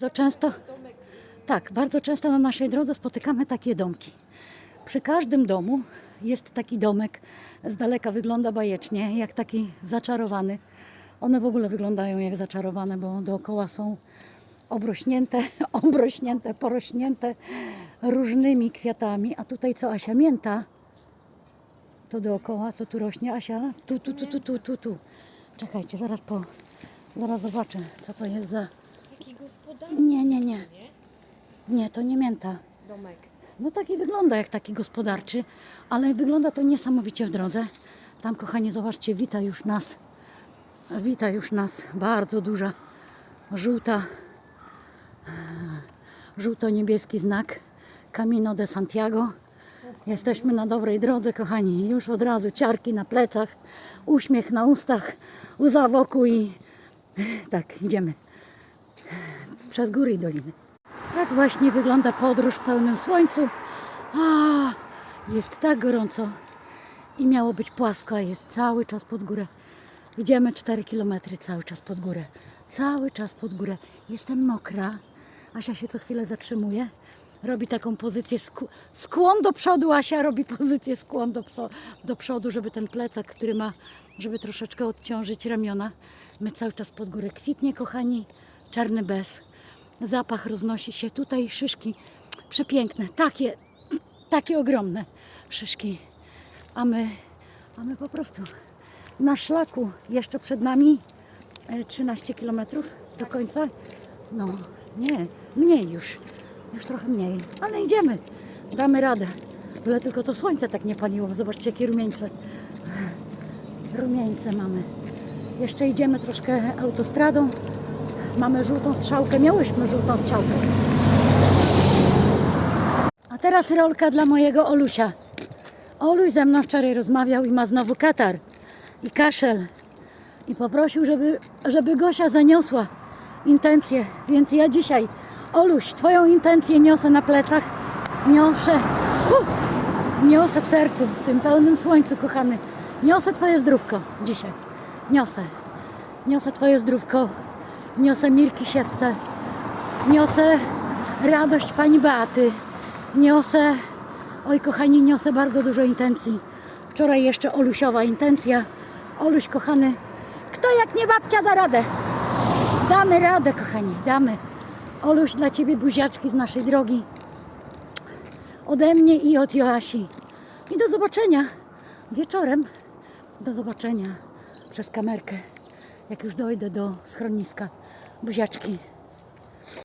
Bardzo często, tak, bardzo często na naszej drodze spotykamy takie domki. Przy każdym domu jest taki domek, z daleka wygląda bajecznie, jak taki zaczarowany. One w ogóle wyglądają jak zaczarowane, bo dookoła są obrośnięte, obrośnięte, porośnięte różnymi kwiatami. A tutaj co Asia mięta, to dookoła, co tu rośnie, Asia? Tu, tu, tu, tu, tu, tu, tu. Czekajcie, zaraz po, zaraz zobaczę, co to jest za... Nie, nie, nie. nie? To nie mięta. Domek. No taki wygląda jak taki gospodarczy, ale wygląda to niesamowicie w drodze. Tam, kochani, zobaczcie, wita już nas. Wita już nas bardzo duża, żółta, e, żółto-niebieski znak Camino de Santiago. Jesteśmy na dobrej drodze, kochani. Już od razu ciarki na plecach, uśmiech na ustach, łza wokół i tak, idziemy przez góry i doliny. Tak właśnie wygląda podróż w pełnym słońcu. A, jest tak gorąco i miało być płasko, a jest cały czas pod górę. Idziemy 4 km cały czas pod górę. Cały czas pod górę. Jestem mokra. Asia się co chwilę zatrzymuje. Robi taką pozycję skłon do przodu. Asia robi pozycję skłon do, do przodu, żeby ten plecak, który ma, żeby troszeczkę odciążyć ramiona. My cały czas pod górę. Kwitnie, kochani, czarny bez. Zapach roznosi się tutaj, szyszki przepiękne, takie, takie ogromne szyszki. A my, a my po prostu na szlaku jeszcze przed nami e, 13 km do końca. No, nie, mniej już, już trochę mniej, ale idziemy, damy radę. Byle tylko to słońce tak nie paliło. Zobaczcie, jakie rumieńce. Rumieńce mamy. Jeszcze idziemy troszkę autostradą. Mamy żółtą strzałkę. Miałyśmy żółtą strzałkę. A teraz rolka dla mojego Olusia. Oluś ze mną wczoraj rozmawiał i ma znowu katar i kaszel. I poprosił, żeby, żeby Gosia zaniosła intencję. Więc ja dzisiaj, Oluś, Twoją intencję niosę na plecach. Niosę, uh, niosę w sercu, w tym pełnym słońcu, kochany. Niosę Twoje zdrówko dzisiaj. Niosę. Niosę Twoje zdrówko. Niosę Mirki Siewce. Niosę radość Pani Beaty. Niosę, oj kochani, niosę bardzo dużo intencji. Wczoraj jeszcze Olusiowa intencja. Oluś, kochany, kto jak nie babcia da radę? Damy radę, kochani, damy. Oluś, dla Ciebie buziaczki z naszej drogi. Ode mnie i od Joasi. I do zobaczenia wieczorem. Do zobaczenia przez kamerkę, jak już dojdę do schroniska. Buziaczki.